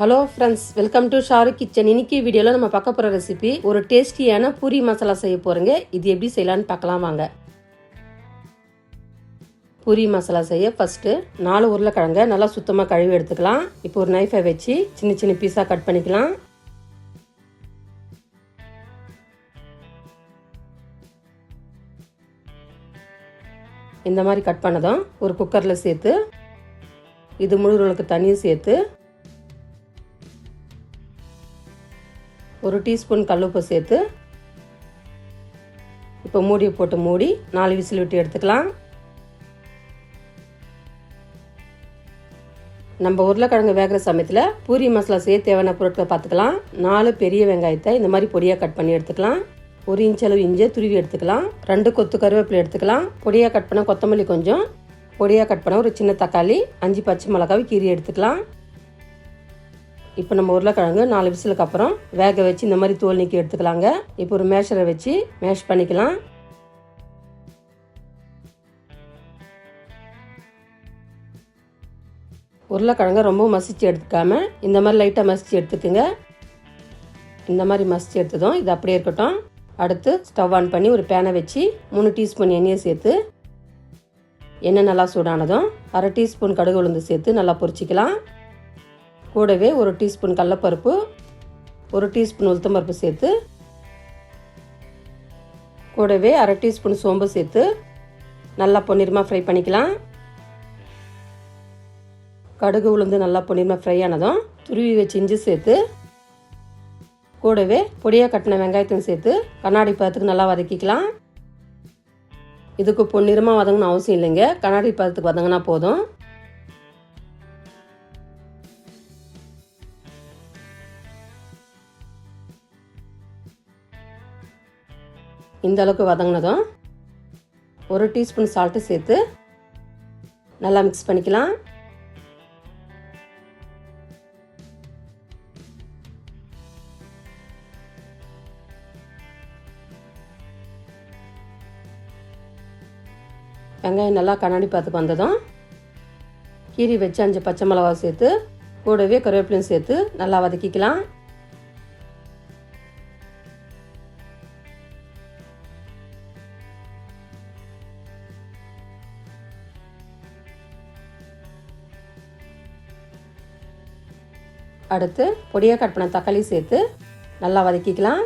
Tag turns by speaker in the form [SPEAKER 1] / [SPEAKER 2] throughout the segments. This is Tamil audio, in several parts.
[SPEAKER 1] Hello friends welcome to Sharu kitchen இன்னைக்கு வீடியோவில் நம்ம பார்க்க போகிற ரெசிபி ஒரு டேஸ்டியான பூரி மசாலா செய்ய போகிறோங்க இது எப்படி செய்யலான்னு பார்க்கலாம் வாங்க. பூரி மசாலா செய்ய ஃபஸ்ட்டு நாலு உருளைக்கிழங்க நல்லா சுத்தமாக கழுவி எடுத்துக்கலாம். இப்போ ஒரு நைஃபை வச்சு சின்ன சின்ன பீஸாக கட் பண்ணிக்கலாம். இந்த மாதிரி கட் பண்ணதும் ஒரு குக்கரில் சேர்த்து இது முழுகளுக்கு தண்ணியும் சேர்த்து ஒரு டீஸ்பூன் கல்லுப்பு சேர்த்து இப்போ மூடியை போட்டு மூடி நாலு விசில் விட்டு எடுத்துக்கலாம். நம்ம உருளைக்கிழங்கு வேகிற சமயத்தில் பூரி மசாலா செய்ய தேவையான பொருட்களை பார்த்துக்கலாம். நாலு பெரிய வெங்காயத்தை இந்த மாதிரி பொடியாக கட் பண்ணி எடுத்துக்கலாம். ஒரு இன்ச் அளவு இஞ்சியை துருவி எடுத்துக்கலாம். ரெண்டு கொத்து கருவேப்பிலை எடுத்துக்கலாம். பொடியாக கட் பண்ண கொத்தமல்லி கொஞ்சம். பொடியாக கட் பண்ண ஒரு சின்ன தக்காளி அஞ்சு பச்சை மிளகாவை கீரி எடுத்துக்கலாம். இப்போ நம்ம உருளைக்கிழங்கு நாலு விசிலுக்கு அப்புறம் வேக வச்சு இந்த மாதிரி தோல் நீக்கி எடுத்துக்கலாங்க. இப்போ ஒரு மேஷரை வச்சு மேஷ் பண்ணிக்கலாம். உருளைக்கிழங்க ரொம்ப மசிச்சு எடுத்துக்காம இந்த மாதிரி லைட்டாக மசிச்சு எடுத்துக்குங்க. இந்த மாதிரி மசிச்சு எடுத்ததும் இது அப்படியே இருக்கட்டும். அடுத்து ஸ்டவ் ஆன் பண்ணி ஒரு பேனை வச்சு மூணு டீஸ்பூன் எண்ணெயை சேர்த்து எண்ணெய் நல்லா சூடானதும் அரை டீஸ்பூன் கடுகு உளுந்து சேர்த்து நல்லா பொரிச்சிக்கலாம். கூடவே ஒரு டீஸ்பூன் கடலப்பருப்பு ஒரு டீஸ்பூன் உளுத்தம்பருப்பு சேர்த்து கூடவே அரை டீஸ்பூன் சோம்பு சேர்த்து நல்லா பொன்னிறமாக ஃப்ரை பண்ணிக்கலாம். கடுகு உளுந்து நல்லா பொன்னிறமாக ஃப்ரை ஆனதும் துருவி வச்சு இஞ்சி சேர்த்து கூடவே பொடியாக கட்டின வெங்காயத்தையும் சேர்த்து கண்ணாடி பதத்துக்கு நல்லா வதக்கிக்கலாம். இதுக்கு பொன்னிறமாக வதங்கணும் அவசியம் இல்லைங்க. கண்ணாடி பதத்துக்கு வதங்கினா போதும். இந்த அளவுக்கு வதங்கினதும் ஒரு டீஸ்பூன் சால்ட்டு சேர்த்து நல்லா மிக்ஸ் பண்ணிக்கலாம். வெங்காயம் நல்லா கண்ணாடி பார்த்துக்கு வந்ததும் கீரி வச்சு அஞ்சு பச்சை மிளகா சேர்த்து கூடவே கருவேப்பிலையும் சேர்த்து நல்லா வதக்கிக்கலாம். அடுத்து பொடியாக கட் பண்ண தக்காளி சேர்த்து நல்லா வதக்கிக்கலாம்.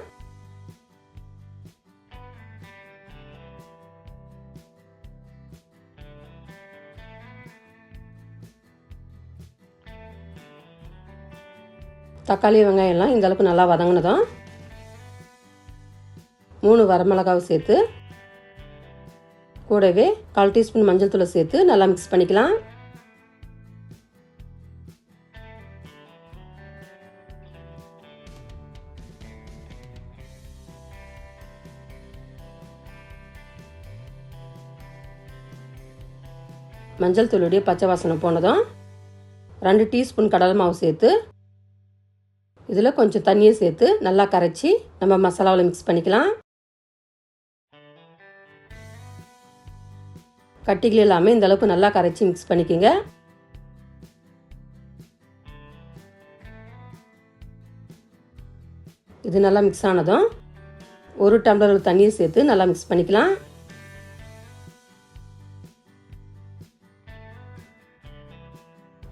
[SPEAKER 1] தக்காளி வெங்காயம்லாம் இந்த அளவுக்கு நல்லா வதங்கினதும் மூணு வரமிளகாவை சேர்த்து கூடவே கால் டீஸ்பூன் மஞ்சள் தூளை சேர்த்து நல்லா மிக்ஸ் பண்ணிக்கலாம். மஞ்சள் தூளுடைய பச்சை வாசனை போனதும் ரெண்டு டீஸ்பூன் கடலை மாவு சேர்த்து இதில் கொஞ்சம் தண்ணியை சேர்த்து நல்லா கரைச்சி நம்ம மசாலாவில் மிக்ஸ் பண்ணிக்கலாம். கட்டிகள் இல்லாமல் இந்த அளவுக்கு நல்லா கரைச்சி மிக்ஸ் பண்ணிக்கோங்க. இது நல்லா மிக்ஸ் ஆனதும் ஒரு டம்ளர் தண்ணியை சேர்த்து நல்லா மிக்ஸ் பண்ணிக்கலாம்.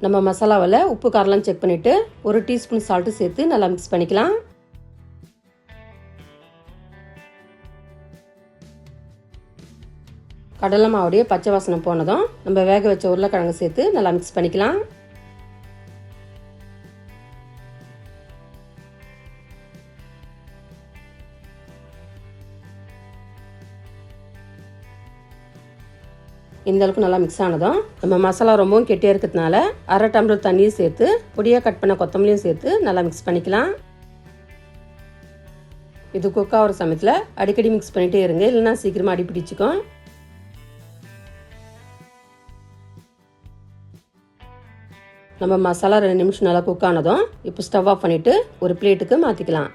[SPEAKER 1] நம்ம மசாலாவில் உப்பு காரெலாம் செக் பண்ணிவிட்டு ஒரு டீஸ்பூன் சால்ட்டு சேர்த்து நல்லா மிக்ஸ் பண்ணிக்கலாம். கடலை மாவுடைய பச்சை வாசனை போனதும் நம்ம வேக வச்ச உருளைக்கிழங்கு சேர்த்து நல்லா மிக்ஸ் பண்ணிக்கலாம். இந்த அளவுக்கு நல்லா மிக்ஸ் ஆனதும் நம்ம மசாலா ரொம்பவும் கெட்டியாக இருக்கிறதுனால அரை டம்ளர் தண்ணியும் சேர்த்து பொடியாக கட் பண்ண கொத்தமல்லியும் சேர்த்து நல்லா மிக்ஸ் பண்ணிக்கலாம். இது குக் ஆகிற சமயத்தில் அடிக்கடி மிக்ஸ் பண்ணிகிட்டே இருங்க இல்லைன்னா சீக்கிரமாக அடி பிடிச்சிக்கும். நம்ம மசாலா ரெண்டு நிமிஷம் நல்லா குக் ஆனதும் இப்போ ஸ்டவ் ஆஃப் பண்ணிவிட்டு ஒரு பிளேட்டுக்கு மாற்றிக்கலாம்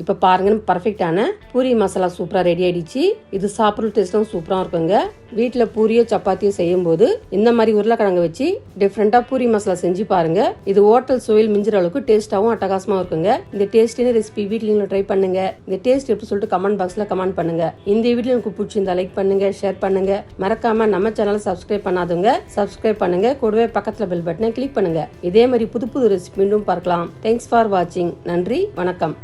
[SPEAKER 1] இப்போ பாருங்க பர்ஃபெக்டான பூரி மசாலா சூப்பராக ரெடி ஆகிடுச்சு இது சாப்பிட்ற டேஸ்ட்டும் சூப்பராக இருக்குங்க. வீட்டில் பூரியோ சப்பாத்தியோ செய்யும்போது இந்த மாதிரி உருளைக்கிழங்கு வச்சு டிஃப்ரெண்ட்டாக பூரி மசாலா செஞ்சு பாருங்க. இது ஹோட்டல் சுவையில் மிஞ்சுற அளவுக்கு டேஸ்ட்டாகவும் அட்டகாசமாக இருக்குங்க. இந்த டேஸ்டின ரெசிபி வீட்லையும் ட்ரை பண்ணுங்க. இந்த டேஸ்ட் எப்படி சொல்லிட்டு கமெண்ட் பாக்ஸில் கமெண்ட் பண்ணுங்க. இந்த வீடியோ உங்களுக்கு பிடிச்சிருந்தா லைக் பண்ணுங்க ஷேர் பண்ணுங்க. மறக்காம நம்ம சேனலை சப்ஸ்கிரைப் பண்ணாதவங்க சப்ஸ்கிரைப் பண்ணுங்க. கூடவே பக்கத்தில் பெல் பட்டனை கிளிக் பண்ணுங்க. இதே மாதிரி புது புது ரெசிபி மீண்டும் பார்க்கலாம். தேங்க்ஸ் ஃபார் வாட்சிங் நன்றி வணக்கம்.